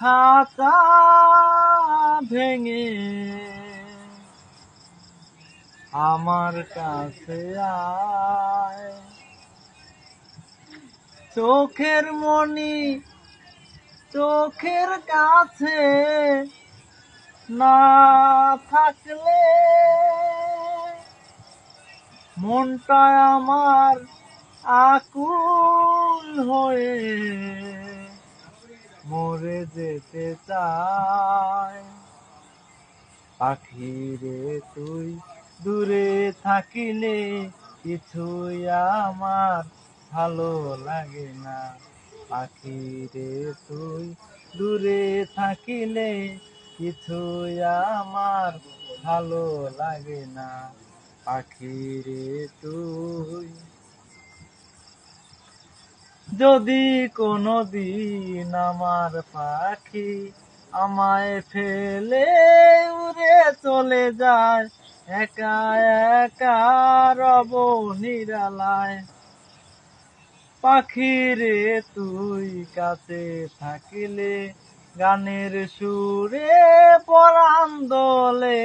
খাতা ভেঙে আমার কাছে চোখের মনি চোখের কাছে না থাকলে মনটা আমার আকুল হয়ে মরে যেতে চায়। পাখি রে তুই দূরে থাকিলে কিছুই আমার ভালো লাগে না। পাখি রে তুই দূরে থাকিলে কিছুই আমার ভালো লাগে না। পাখি রে তুই যদি কোনো দিন আমার পাখি আমায় ফেলে উড়ে চলে যায়, একা একা রব নিরালায়। পাখি রে তুই কাছে থাকিলে গানের সুরে পরাণ দোলে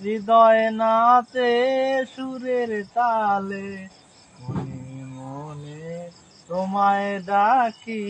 হৃদয় নাচে সুরের তালে। তোমায় ডাকি।